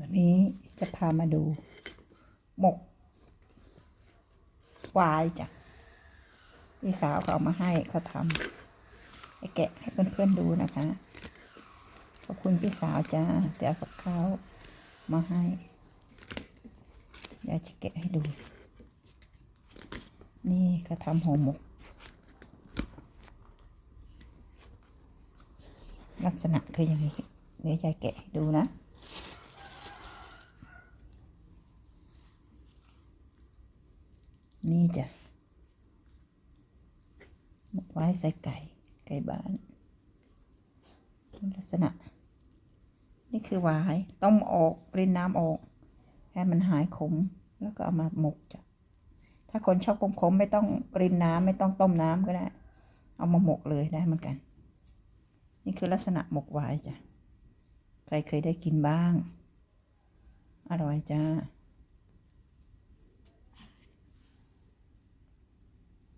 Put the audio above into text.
วันนี้จะพามาดู หมกวายจ้ะพี่สาวเขาเอามาให้เขาทำไปแกะให้เพื่อนๆดูนะคะ ขอบคุณพี่สาวจ้าเดี๋ยวเอากับข้ามาให้อยายจะแกะให้ดู นี่เขาทำห่อหมก ลักษณะคืออย่างนี้เดี๋ยวยายแกะให้ดูนะ นี่จ้ะหมกไว้ใส่ไก่ ไก่บ้านลักษณะ นี่คือหวายต้มออกรินน้ำออกให้มันหายขมแล้วก็เอามาหมกจ้ะถ้าคนชอบขมๆไม่ต้องรินน้ำไม่ต้องต้มน้ำก็ได้ เอามาหมกเลยได้เหมือนกัน นี่คือลักษณะหมกหวายจ้ะใครเคยได้กินบ้าง อร่อยจ้า